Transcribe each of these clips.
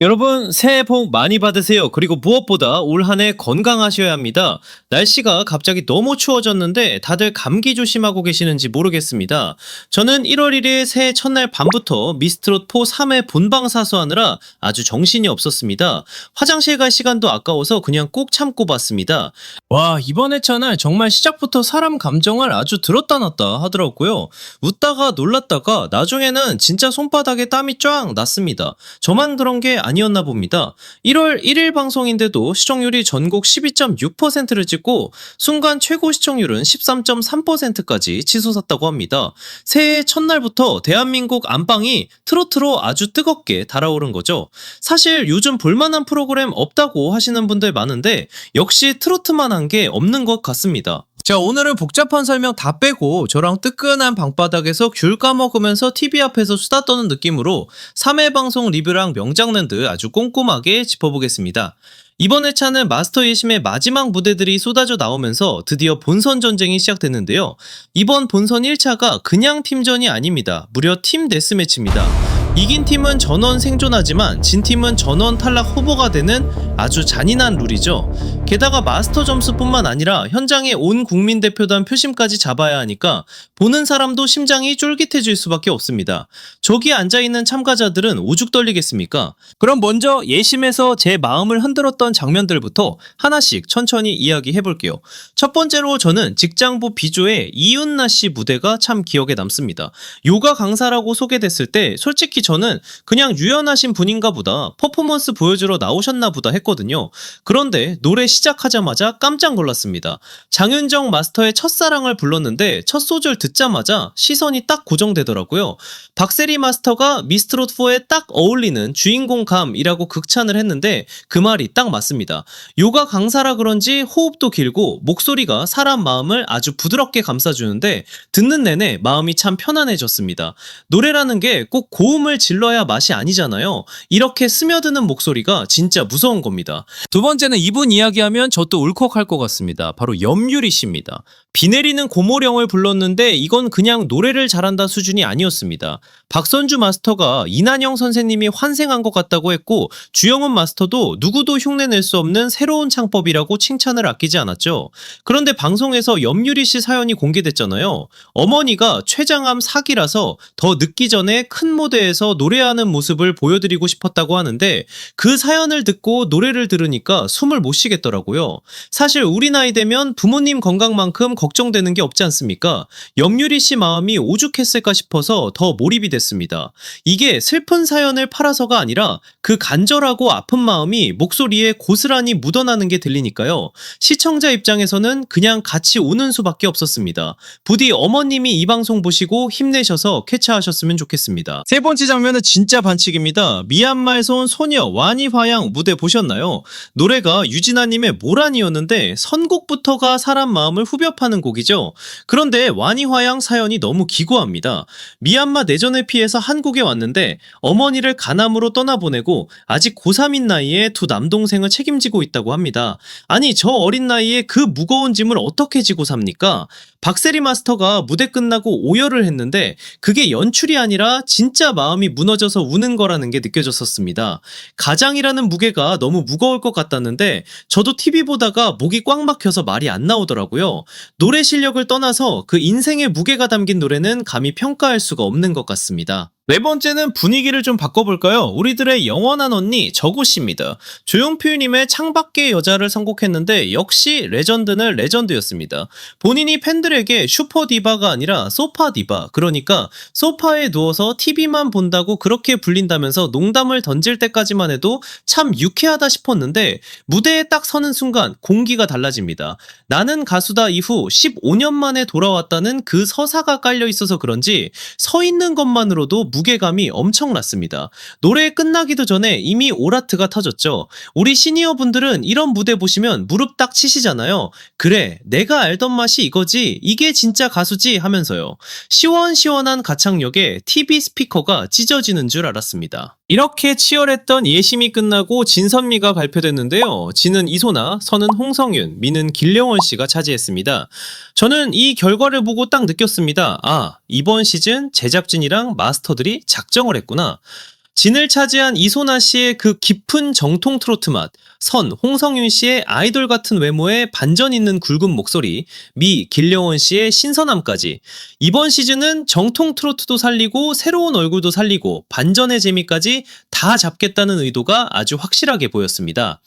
여러분 새해 복 많이 받으세요. 그리고 무엇보다 올 한 해 건강하셔야 합니다. 날씨가 갑자기 너무 추워졌는데 다들 감기 조심하고 계시는지 모르겠습니다. 저는 1월 1일 새해 첫날 밤부터 미스트롯 4 3회 본방 사수하느라 아주 정신이 없었습니다. 화장실 갈 시간도 아까워서 그냥 꼭 참고 봤습니다. 와 이번 해 첫날 정말 시작부터 사람 감정을 아주 들었다 놨다 하더라고요. 웃다가 놀랐다가 나중에는 진짜 손바닥에 땀이 쫙 났습니다. 저만 그런 게 아니었나 봅니다. 1월 1일 방송인데도 시청률이 전국 12.6%를 찍고 순간 최고 시청률은 13.3%까지 치솟았다고 합니다. 새해 첫날부터 대한민국 안방이 트로트로 아주 뜨겁게 달아오른 거죠. 사실 요즘 볼만한 프로그램 없다고 하시는 분들 많은데 역시 트로트만 한 게 없는 것 같습니다. 자, 오늘은 복잡한 설명 다 빼고 저랑 뜨끈한 방바닥에서 귤 까먹으면서 TV 앞에서 수다 떠는 느낌으로 3회 방송 리뷰랑 명장면들 아주 꼼꼼하게 짚어보겠습니다. 이번 회차는 마스터 예심의 마지막 무대들이 쏟아져 나오면서 드디어 본선 전쟁이 시작됐는데요. 이번 본선 1차가 그냥 팀전이 아닙니다. 무려 팀 데스매치입니다. 이긴 팀은 전원 생존하지만 진 팀은 전원 탈락 후보가 되는 아주 잔인한 룰이죠. 게다가 마스터 점수뿐만 아니라 현장에 온 국민 대표단 표심까지 잡아야 하니까 보는 사람도 심장이 쫄깃해질 수밖에 없습니다. 저기 앉아 있는 참가자들은 오죽 떨리겠습니까? 그럼 먼저 예심에서 제 마음을 흔들었던 장면들부터 하나씩 천천히 이야기해 볼게요. 첫 번째로 저는 직장부 비조의 이윤나 씨 무대가 참 기억에 남습니다. 요가 강사라고 소개됐을 때 솔직히 저는 그냥 유연하신 분인가 보다 퍼포먼스 보여주러 나오셨나 보다 했거든요. 그런데 노래 시 작하자마자 깜짝 놀랐습니다. 장윤정 마스터의 첫사랑을 불렀는데 첫 소절 듣자마자 시선이 딱 고정되더라고요. 박세리 마스터가 미스트롯4에 딱 어울리는 주인공 감이라고 극찬을 했는데 그 말이 딱 맞습니다. 요가 강사라 그런지 호흡도 길고 목소리가 사람 마음을 아주 부드럽게 감싸주는데 듣는 내내 마음이 참 편안해졌습니다. 노래라는 게 꼭 고음을 질러야 맛이 아니잖아요. 이렇게 스며드는 목소리가 진짜 무서운 겁니다. 두 번째는 이분 이야기하면 저 또 울컥할 것 같습니다. 바로 염유리 씨입니다. 비 내리는 고모령을 불렀는데 이건 그냥 노래를 잘한다 수준이 아니었습니다. 박선주 마스터가 이난영 선생님이 환생한 것 같다고 했고 주영훈 마스터도 누구도 흉내낼 수 없는 새로운 창법이라고 칭찬을 아끼지 않았죠. 그런데 방송에서 염유리 씨 사연이 공개됐잖아요. 어머니가 췌장암 사기라서 더 늦기 전에 큰 무대에서 노래하는 모습을 보여드리고 싶었다고 하는데 그 사연을 듣고 노래를 들으니까 숨을 못 쉬겠더라고요. 사실 우리 나이 되면 부모님 건강만큼 걱정되는 게 없지 않습니까? 염유리 씨 마음이 오죽했을까 싶어서 더 몰입이 됐습니다. 이게 슬픈 사연을 팔아서가 아니라 그 간절하고 아픈 마음이 목소리에 고스란히 묻어나는 게 들리니까요. 시청자 입장에서는 그냥 같이 우는 수밖에 없었습니다. 부디 어머님이 이 방송 보시고 힘내셔서 쾌차하셨으면 좋겠습니다. 세 번째 장면은 진짜 반칙입니다. 미얀마에서 온 소녀 와니 화양 무대 보셨나요? 노래가 유진아님의 모란이었는데 선곡부터가 사람 마음을 후벼파는 곡이죠. 그런데 와니화양 사연이 너무 기고합니다. 미얀마 내전을 피해서 한국에 왔는데 어머니를 가남으로 떠나보내고 아직 고3인 나이에 두 남동생을 책임지고 있다고 합니다. 아니 저 어린 나이에 그 무거운 짐을 어떻게 지고 삽니까? 박세리 마스터가 무대 끝나고 오열을 했는데 그게 연출이 아니라 진짜 마음이 무너져서 우는 거라는 게 느껴졌었습니다. 가장이라는 무게가 너무 무거울 것 같았는데 저도 TV 보다가 목이 꽉 막혀서 말이 안 나오더라고요. 노래 실력을 떠나서 그 인생의 무게가 담긴 노래는 감히 평가할 수가 없는 것 같습니다. 네 번째는 분위기를 좀 바꿔볼까요? 우리들의 영원한 언니 저구 씨입니다. 조용필님의 창밖의 여자를 선곡했는데 역시 레전드는 레전드였습니다. 본인이 팬들에게 슈퍼 디바가 아니라 소파 디바, 그러니까 소파에 누워서 TV만 본다고 그렇게 불린다면서 농담을 던질 때까지만 해도 참 유쾌하다 싶었는데 무대에 딱 서는 순간 공기가 달라집니다. 나는 가수다 이후 15년 만에 돌아왔다는 그 서사가 깔려 있어서 그런지 서 있는 것만으로도 무게감이 엄청났습니다. 노래 끝나기도 전에 이미 오라트가 터졌죠. 우리 시니어 분들은 이런 무대 보시면 무릎 딱 치시잖아요. 그래, 내가 알던 맛이 이거지. 이게 진짜 가수지 하면서요. 시원시원한 가창력에 TV 스피커가 찢어지는 줄 알았습니다. 이렇게 치열했던 예심이 끝나고 진선미가 발표됐는데요. 진은 이소나, 선은 홍성윤, 미는 길령원 씨가 차지했습니다. 저는 이 결과를 보고 딱 느꼈습니다. 아, 이번 시즌 제작진이랑 마스터들이 작정을 했구나. 진을 차지한 이소나 씨의 그 깊은 정통 트로트 맛, 선, 홍성윤 씨의 아이돌 같은 외모에 반전 있는 굵은 목소리, 미, 길려원 씨의 신선함까지. 이번 시즌은 정통 트로트도 살리고 새로운 얼굴도 살리고 반전의 재미까지 다 잡겠다는 의도가 아주 확실하게 보였습니다.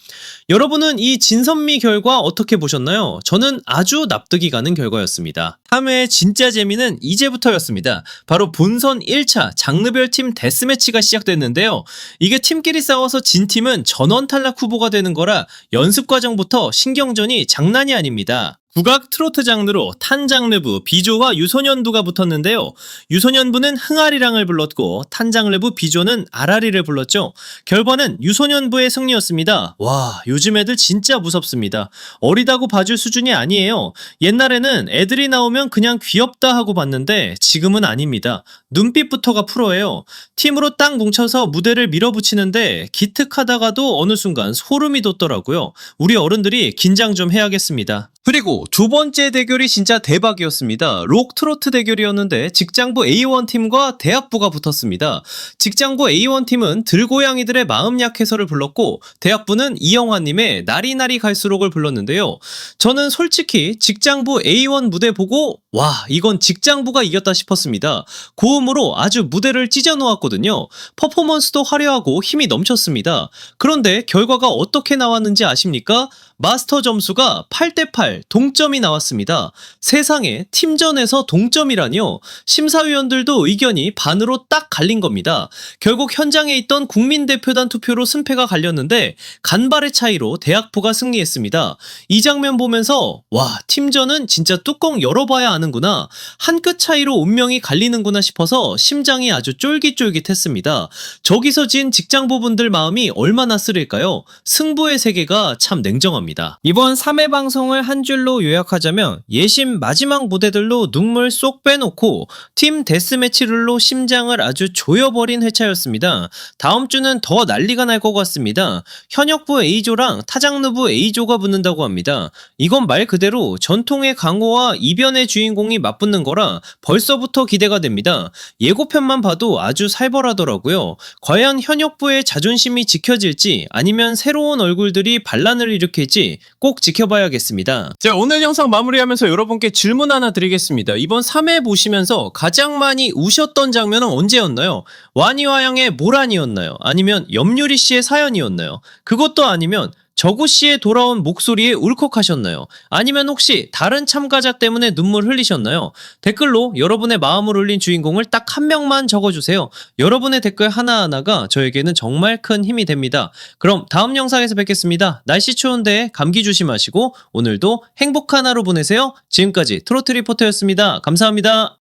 여러분은 이 진선미 결과 어떻게 보셨나요? 저는 아주 납득이 가는 결과였습니다. 3회의 진짜 재미는 이제부터였습니다. 바로 본선 1차 장르별 팀 데스매치가 시작됐는데요. 이게 팀끼리 싸워서 진 팀은 전원 탈락 후보가 되는 거라 연습 과정부터 신경전이 장난이 아닙니다. 국악 트로트 장르로 탄 장르부 비조와 유소년부가 붙었는데요. 유소년부는 흥아리랑을 불렀고 탄 장르부 비조는 아라리를 불렀죠. 결과는 유소년부의 승리였습니다. 와 요즘 애들 진짜 무섭습니다. 어리다고 봐줄 수준이 아니에요. 옛날에는 애들이 나오면 그냥 귀엽다 하고 봤는데 지금은 아닙니다. 눈빛부터가 프로예요. 팀으로 딱 뭉쳐서 무대를 밀어붙이는데 기특하다가도 어느 순간 소름이 돋더라고요. 우리 어른들이 긴장 좀 해야겠습니다. 그리고 두 번째 대결이 진짜 대박이었습니다. 록 트로트 대결이었는데 직장부 A1 팀과 대학부가 붙었습니다. 직장부 A1 팀은 들고양이들의 마음 약해서를 불렀고 대학부는 이영화님의 나리나리 갈수록을 불렀는데요. 저는 솔직히 직장부 A1 무대 보고 와 이건 직장부가 이겼다 싶었습니다. 고음으로 아주 무대를 찢어 놓았거든요. 퍼포먼스도 화려하고 힘이 넘쳤습니다. 그런데 결과가 어떻게 나왔는지 아십니까? 마스터 점수가 8대8 동점이 나왔습니다. 세상에 팀전에서 동점이라뇨. 심사위원들도 의견이 반으로 딱 갈린 겁니다. 결국 현장에 있던 국민대표단 투표로 승패가 갈렸는데 간발의 차이로 대학부가 승리했습니다. 이 장면 보면서 와 팀전은 진짜 뚜껑 열어봐야 아는구나. 한 끗 차이로 운명이 갈리는구나 싶어서 심장이 아주 쫄깃쫄깃했습니다. 저기서 진 직장부분들 마음이 얼마나 쓰릴까요? 승부의 세계가 참 냉정합니다. 이번 3회 방송을 한 줄로 요약하자면 예심 마지막 무대들로 눈물 쏙 빼놓고 팀 데스매치 룰로 심장을 아주 조여버린 회차였습니다. 다음 주는 더 난리가 날 것 같습니다. 현역부 A조랑 타장르부 A조가 붙는다고 합니다. 이건 말 그대로 전통의 강호와 이변의 주인공이 맞붙는 거라 벌써부터 기대가 됩니다. 예고편만 봐도 아주 살벌하더라고요. 과연 현역부의 자존심이 지켜질지 아니면 새로운 얼굴들이 반란을 일으킬지 꼭 지켜봐야겠습니다. 자, 오늘 영상 마무리하면서 여러분께 질문 하나 드리겠습니다. 이번 3회 보시면서 가장 많이 우셨던 장면은 언제였나요? 와니와양의 모란이었나요? 아니면 염유리 씨의 사연이었나요? 그것도 아니면 저구 씨의 돌아온 목소리에 울컥하셨나요? 아니면 혹시 다른 참가자 때문에 눈물 흘리셨나요? 댓글로 여러분의 마음을 울린 주인공을 딱 한 명만 적어주세요. 여러분의 댓글 하나하나가 저에게는 정말 큰 힘이 됩니다. 그럼 다음 영상에서 뵙겠습니다. 날씨 추운데 감기 조심하시고 오늘도 행복한 하루 보내세요. 지금까지 트로트 리포터였습니다. 감사합니다.